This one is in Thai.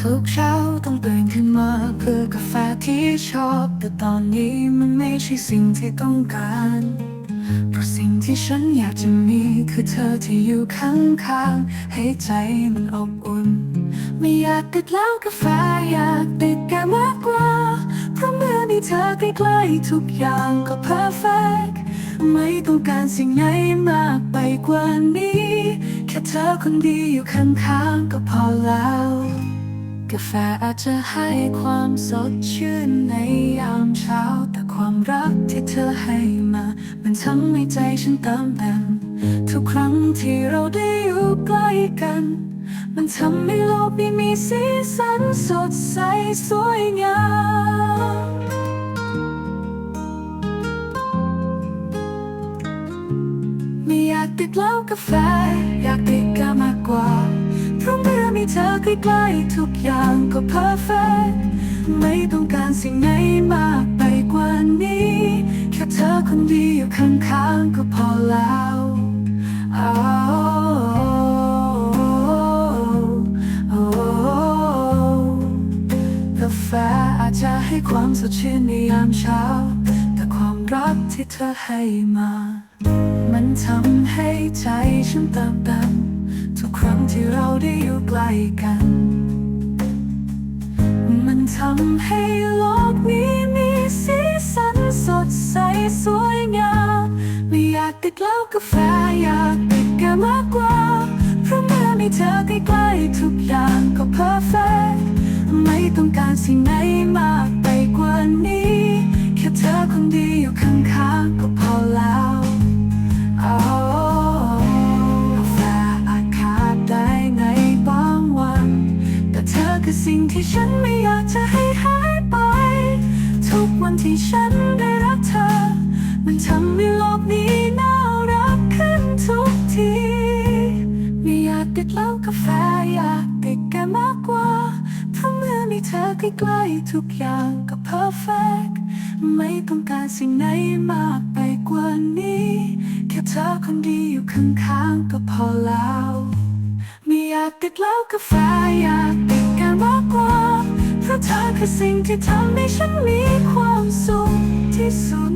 ทุกเช้าต้องตื่นขึ้นมาเพื่อกาแฟที่ชอบ แต่ตอนนี้มันไม่ใช่สิ่งที่ต้องการเพราะสิ่งที่ฉันอยากจะมีคือเธอที่อยู่ข้างๆ ให้ใจมันอบอุ่น ไม่อยากติดแล้วกาแฟอยากติดแกมากกว่า เพราะเมื่อมีเธอใกล้ๆทุกอย่างก็เพอร์เฟกไม่ต้องการสิ่งไหนมากไปกว่านี้ แค่เธอคนดีอยู่ข้างๆ ก็พอแล้ว กาแฟอาจจะให้ความสดชื่นในยามเช้า แต่ความรักที่เธอให้มา มันทำให้ใจฉันเติมเต็มทุกครั้งที่เราได้อยู่ใกล้กัน มันทำให้โลกนี้มีสีสันสดใสสวยงามไม่อยากติดเหล้ากาแฟอยากติด ใกล้ๆทุกอย่างก็เพอร์เฟกไม่ต้องการสิ่งไหนมากไปกว่านี้ แค่เธอคนดีอยู่ข้างๆก็พอแล้วอ้กาแฟอาจจะให้ความสดชื่นในยามเช้า แต่ความรักที่เธอให้มา มันทำให้ใจฉันเติมเต็ม ครั้งที่เราได้อยู่ใกล้กัน มันทำให้โลกนี้มีสีสันสดใสสวยงามไม่อยากติดเหล้ากาแฟอยากติดแกมากกว่า เพราะเมื่อมีเธอใกล้ๆทุ สิ่งที่ฉันไม่อยากจะให้หายไป ทุกวันที่ฉันได้รักเธอ มันทำให้โลกนี้น่ารักขึ้นทุกที ไม่อยากติดเหล้ากาแฟอยากติดแกมากกว่าเพราเมื่อมีเธอใกล้ๆทุกอย่างก็เพอร์เฟกไม่ต้องการสิ่งไหนมากไปกว่านี้ แค่เธอคนดีอยู่ข้างๆก็พอแล้ว ไม่อยากติดเหล้ากาแฟอยากติดากกว่า เพราะเธอคือสิ่งที่ทำให้ฉันมีความสุขที่สุด